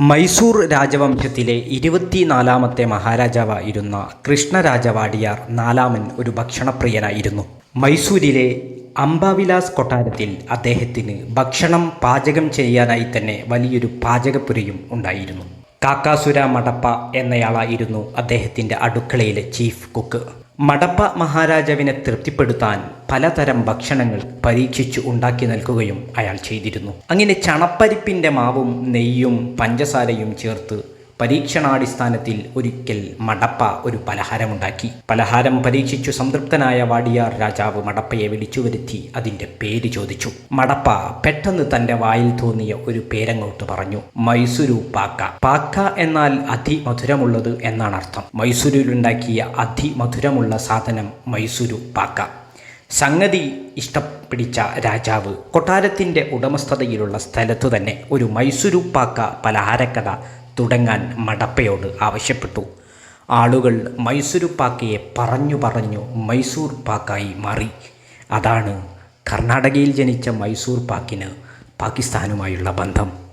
മൈസൂർ രാജവംശത്തിലെ ഇരുപത്തിനാലാമത്തെ മഹാരാജാവായിരുന്ന കൃഷ്ണരാജവാടിയാർ നാലാമൻ ഒരു ഭക്ഷണപ്രിയനായിരുന്നു. മൈസൂരിലെ അംബാവിലാസ് കൊട്ടാരത്തിൽ അദ്ദേഹത്തിന് ഭക്ഷണം പാചകം ചെയ്യാനായി തന്നെ വലിയൊരു പാചകപ്പുരയും ഉണ്ടായിരുന്നു. കാക്കാസുര മടപ്പ എന്നയാളായിരുന്നു അദ്ദേഹത്തിന്റെ അടുക്കളയിലെ ചീഫ് കുക്ക്. മടപ്പ മഹാരാജാവിനെ തൃപ്തിപ്പെടുത്താൻ പലതരം ഭക്ഷണങ്ങൾ പരീക്ഷിച്ചു ഉണ്ടാക്കി നൽകുകയും അയാൾ ചെയ്തിരുന്നു. അങ്ങനെ ചണപ്പരിപ്പിന്റെ മാവും നെയ്യും പഞ്ചസാരയും ചേർത്ത് പരീക്ഷണാടിസ്ഥാനത്തിൽ ഒരിക്കൽ മടപ്പ ഒരു പലഹാരമുണ്ടാക്കി. പലഹാരം പരീക്ഷിച്ചു സംതൃപ്തനായ വാടിയാർ രാജാവ് മടപ്പയെ വിളിച്ചു വരുത്തി അതിന്റെ പേര് ചോദിച്ചു. മടപ്പ പെട്ടെന്ന് തന്റെ വായിൽ തോന്നിയ ഒരു പേരങ്ങോട്ട് പറഞ്ഞു മൈസൂരു പാക്ക. പാക്ക എന്നാൽ അതിമധുരമുള്ളത് എന്നാണ് അർത്ഥം. മൈസൂരിലുണ്ടാക്കിയ അതിമധുരമുള്ള സാധനം മൈസൂരു പാക്ക. സംഗതി ഇഷ്ടപ്പിടിച്ച രാജാവ് കൊട്ടാരത്തിന്റെ ഉടമസ്ഥതയിലുള്ള സ്ഥലത്തു തന്നെ ഒരു മൈസൂരു പാക്ക പലഹാരക്കട തുടങ്ങാൻ മടപ്പയോട് ആവശ്യപ്പെട്ടു. ആളുകൾ മൈസൂരു പാക്കയെ പറഞ്ഞു പറഞ്ഞു മൈസൂർ പാക്കായി മാറി. അതാണ് കർണാടകയിൽ ജനിച്ച മൈസൂർ പാക്കിന് പാകിസ്ഥാനുമായുള്ള ബന്ധം.